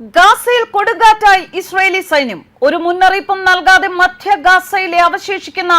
ഗാസയിൽ കൊടുങ്കാറ്റായി ഇസ്രയേലി സൈന്യം. ഒരു മുന്നറിയിപ്പും നൽകാതെ മധ്യ ഗാസയിലെ അവശേഷിക്കുന്ന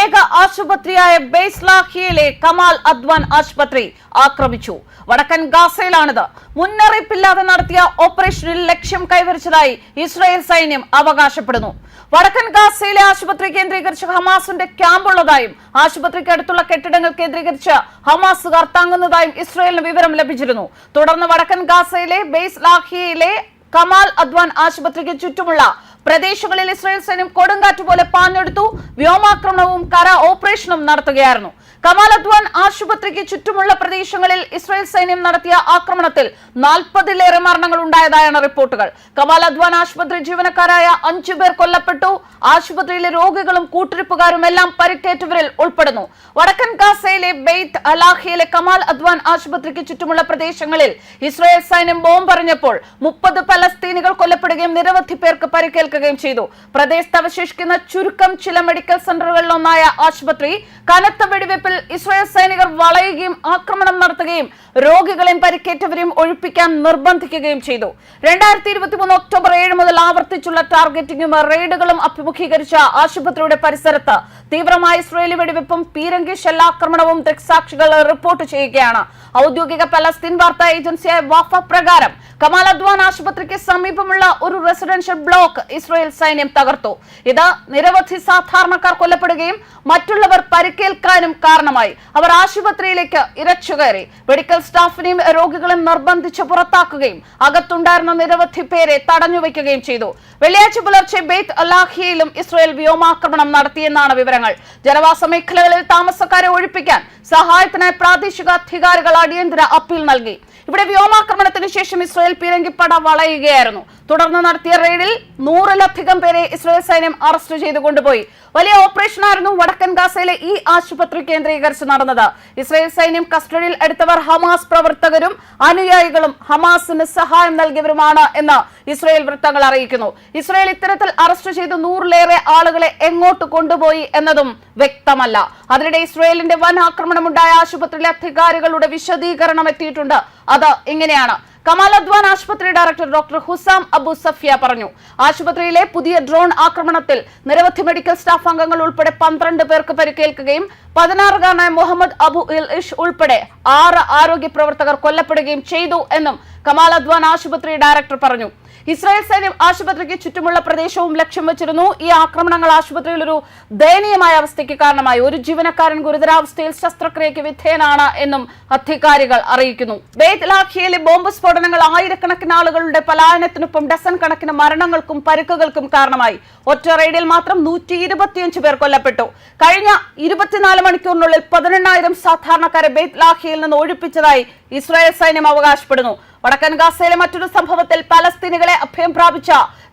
ഏക ആശുപത്രിയായ ബേസ്ലാഹിയയിലെ കമാൽ അദ്വാൻ ആശുപത്രി ആക്രമിച്ചു. വടക്കൻ ഗാസയിലാണിത്. മുന്നറിയിപ്പില്ലാതെ നടത്തിയ ഓപ്പറേഷനിൽ ലക്ഷ്യം കൈവരിച്ചതായി ഇസ്രായേൽ സൈന്യം അവകാശപ്പെടുന്നു. വടക്കൻ ഗാസയിലെ ആശുപത്രി കേന്ദ്രീകരിച്ച് ഹമാസിന്റെ ക്യാമ്പുള്ളതായും ആശുപത്രിക്ക് അടുത്തുള്ള കെട്ടിടങ്ങൾ കേന്ദ്രീകരിച്ച് ഹമാസുകാർ തങ്ങുന്നതായും ഇസ്രയേലിന് വിവരം ലഭിച്ചിരുന്നു. തുടർന്ന് വടക്കൻ ഗാസയിലെ ബേസ് ലാഹിയയിലെ കമാൽ അദ്വാൻ ആശുപത്രിക്ക് ചുറ്റുമുള്ള പ്രദേശങ്ങളിൽ ഇസ്രായേൽ സൈന്യം കൊടുങ്കാറ്റ് പോലെ പാഞ്ഞെടുത്തു. വ്യോമാക്രമണവും കര ഓപ്പറേഷനും നടത്തുകയായിരുന്നു. കമാൽ അദ്വാൻ ആശുപത്രിക്ക് ചുറ്റുമുള്ള പ്രദേശങ്ങളിൽ ഇസ്രായേൽ സൈന്യം നടത്തിയ ആക്രമണത്തിൽ നാൽപ്പതിലേറെ മരണങ്ങൾ ഉണ്ടായതായാണ് റിപ്പോർട്ടുകൾ. കമാൽ അദ്വാൻ ആശുപത്രി ജീവനക്കാരായ അഞ്ചു പേർ കൊല്ലപ്പെട്ടു. ആശുപത്രിയിലെ രോഗികളും കൂട്ടിരിപ്പുകാരും എല്ലാം പരിക്കേറ്റവരിൽ ഉൾപ്പെടുന്നു. വടക്കൻ ഗാസയിലെ ബെയ്ത്ത് അലാഹിയിലെ കമാൽ അദ്വാൻ ആശുപത്രിക്ക് ചുറ്റുമുള്ള പ്രദേശങ്ങളിൽ ഇസ്രായേൽ സൈന്യം ബോംബെറിഞ്ഞപ്പോൾ മുപ്പത് പലസ്തീനികൾ കൊല്ലപ്പെടുകയും നിരവധി പേർക്ക് പരിക്കേൽക്കുകയും ചെയ്തു. പ്രദേശത്ത് അവശേഷിക്കുന്ന ചുരുക്കം ചില മെഡിക്കൽ സെന്ററുകളിലൊന്നായ ആശുപത്രി കനത്ത വെടിവെപ്പിൽ ഇസ്രായേൽ സൈനികർ വളയുകയും ആക്രമണം നടത്തുകയും രോഗികളെയും പരിക്കേറ്റവരെയും ഒഴിപ്പിക്കാൻ നിർബന്ധിക്കുകയും ചെയ്തു. രണ്ടായിരത്തി ഇരുപത്തി മൂന്ന് ഒക്ടോബർ ഏഴ് മുതൽ ആവർത്തിച്ചുള്ള ടാർഗറ്റിംഗും റെയ്ഡുകളും അഭിമുഖീകരിച്ച ആശുപത്രിയുടെ പരിസരത്ത് തീവ്രമായ ഇസ്രയേലി വെടിവെപ്പും പീരങ്കി ഷെല്ലാക്രമണവും ദൃക്സാക്ഷികൾ റിപ്പോർട്ട് ചെയ്യുകയാണ്. ഔദ്യോഗിക പലസ്തീൻ വാർത്താ ഏജൻസിയായ വാഫ പ്രകാരം കമാൽ അദ്വാൻ ആശുപത്രിക്ക് സമീപമുള്ള ഒരു റെസിഡൻഷ്യൽ ബ്ലോക്ക് ഇസ്രായേൽ സൈന്യം തകർത്തു. ഇത് നിരവധി സാധാരണക്കാർ കൊല്ലപ്പെടുകയും മറ്റുള്ളവർ പരിക്കേൽക്കാനും കാരണമായി. അവർ ആശുപത്രിയിലേക്ക് ഇരച്ചുകയറി മെഡിക്കൽ സ്റ്റാഫിനെയും രോഗികളെയും നിർബന്ധിച്ച് പുറത്താക്കുകയും അകത്തുണ്ടായിരുന്ന നിരവധി പേരെ തടഞ്ഞുവെക്കുകയും ചെയ്തു. വെള്ളിയാഴ്ച പുലർച്ചെ ബെയ്ത്ത് അലാഹിയയിലും ഇസ്രായേൽ വ്യോമാക്രമണം നടത്തിയെന്നാണ് വിവരങ്ങൾ. ജനവാസ മേഖലകളിൽ താമസക്കാരെ ഒഴിപ്പിക്കാൻ സഹായത്തിനായി പ്രാദേശിക അധികാരികൾ അടിയന്തര അപ്പീൽ നൽകി. ഇവിടെ വ്യോമാക്രമണത്തിന് ശേഷം ഇസ്രായേൽ പീരങ്കിപ്പട വളയുകയായിരുന്നു. തുടർന്ന് നടത്തിയ റെയ്ഡിൽ നൂറിലധികം പേരെ ഇസ്രായേൽ സൈന്യം അറസ്റ്റ് ചെയ്തു കൊണ്ടുപോയി. വലിയ ഓപ്പറേഷനായിരുന്നു വടക്കൻ ഗാസയിലെ ഈ ആശുപത്രി കേന്ദ്രീകരിച്ച് നടന്നത്. ഇസ്രായേൽ സൈന്യം കസ്റ്റഡിയിൽ എടുത്തവർ ഹമാസ് പ്രവർത്തകരും അനുയായികളും ഹമാസിന് സഹായം നൽകിയവരുമാണ് എന്ന് ഇസ്രായേൽ വൃത്തങ്ങൾ അറിയിക്കുന്നു. ഇസ്രായേൽ ഇത്തരത്തിൽ അറസ്റ്റ് ചെയ്ത് നൂറിലേറെ ആളുകളെ എങ്ങോട്ട് കൊണ്ടുപോയി എന്നതും വ്യക്തമല്ല. അതിനിടെ ഇസ്രയേലിന്റെ വൻ ആക്രമണമുണ്ടായ ആശുപത്രിയിലെ അധികാരികളുടെ വിശദീകരണം എത്തിയിട്ടുണ്ട്. അത് ഇങ്ങനെയാണ്. കമാൽ അദ്വാൻ ആശുപത്രി director doctor Hussam Abu Safiya പറഞ്ഞു. ആശുപത്രിയിലെ പുതിയ ഡ്രോൺ ആക്രമണത്തിൽ നിരവധി മെഡിക്കൽ സ്റ്റാഫ് അംഗങ്ങൾ ഉൾപ്പെടെ പന്ത്രണ്ട് പേർക്ക് പരിക്കേൽക്കുകയും പതിനാറുകാരനായ മുഹമ്മദ് അബു ഇൽ ഇഷ് ഉൾപ്പെടെ ആറ് ആരോഗ്യ പ്രവർത്തകർ കൊല്ലപ്പെടുകയും ചെയ്തു എന്നും കമാൽ അദ്വാൻ ആശുപത്രി ഡയറക്ടർ പറഞ്ഞു. ഇസ്രായേൽ സൈന്യം ആശുപത്രിക്ക് ചുറ്റുമുള്ള പ്രദേശവും ലക്ഷ്യം വെച്ചിരുന്നു. ഈ ആക്രമണങ്ങൾ ആശുപത്രിയിൽ ഒരു ദയനീയമായ അവസ്ഥയ്ക്ക് കാരണമായി. ഒരു ജീവനക്കാരൻ ഗുരുതരാവസ്ഥയിൽ ശസ്ത്രക്രിയയ്ക്ക് വിധേയനാണ് എന്നും അധികാരികൾ അറിയിക്കുന്നു. ബേത്ലാഖിയയിലെ ബോംബ് സ്ഫോടനങ്ങൾ ആയിരക്കണക്കിന് ആളുകളുടെ പലായനത്തിനൊപ്പം ഡസൻ കണക്കിന് മരണങ്ങൾക്കും പരുക്കുകൾക്കും കാരണമായി. ഒറ്റ റെയ്ഡിൽ മാത്രം നൂറ്റി ഇരുപത്തിയഞ്ച് പേർ കൊല്ലപ്പെട്ടു. കഴിഞ്ഞ ഇരുപത്തിനാല് മണിക്കൂറിനുള്ളിൽ പതിനെണ്ണായിരം സാധാരണക്കാരെ ബേത്ലാഖിയയിൽ നിന്ന് ഒഴിപ്പിച്ചതായി ഇസ്രായേൽ സൈന്യം അവകാശപ്പെടുന്നു. വടക്കൻ ഗാസയിലെ മറ്റൊരു സംഭവത്തിൽ പലസ്തീനികളെ അഭയം പ്രാപിച്ച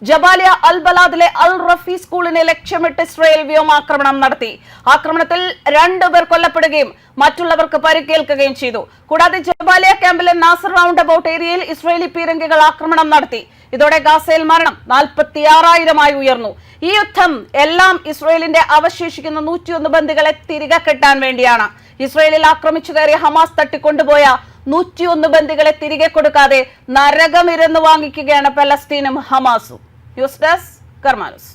ജബാലിയ അൽ ബലാദിലെ അൽ റഫി സ്കൂളിനെ ലക്ഷ്യമിട്ട് ഇസ്രയേൽ വ്യോമാക്രമണം നടത്തി. ആക്രമണത്തിൽ രണ്ടുപേർ കൊല്ലപ്പെടുകയും മറ്റുള്ളവർക്ക് പരിക്കേൽക്കുകയും ചെയ്തു. കൂടാതെ ജബാലിയ ക്യാമ്പിലെ നാസർ റൗണ്ട് അബൌട്ട് ഏരിയയിൽ ഇസ്രയേലി പീരങ്കികൾ ആക്രമണം നടത്തി. ഇതോടെ ഗാസയിൽ മരണം നാൽപ്പത്തിയാറായിരമായി ഉയർന്നു. ഈ യുദ്ധം എല്ലാം ഇസ്രയേലിന്റെ അവശേഷിക്കുന്ന നൂറ്റിയൊന്ന് ബന്ദികളെ തിരികെ കെട്ടാൻ വേണ്ടിയാണ്. ഇസ്രയേലിൽ ആക്രമിച്ചു കയറിയ ഹമാസ് തട്ടിക്കൊണ്ടുപോയ നൂറ്റിയൊന്ന് ബന്ദികളെ തിരികെ കൊടുക്കാതെ നരകമിരന്ന് വാങ്ങിക്കുകയാണ് പലസ്തീനും ഹമാസും. News desk കർമാനൂസ്.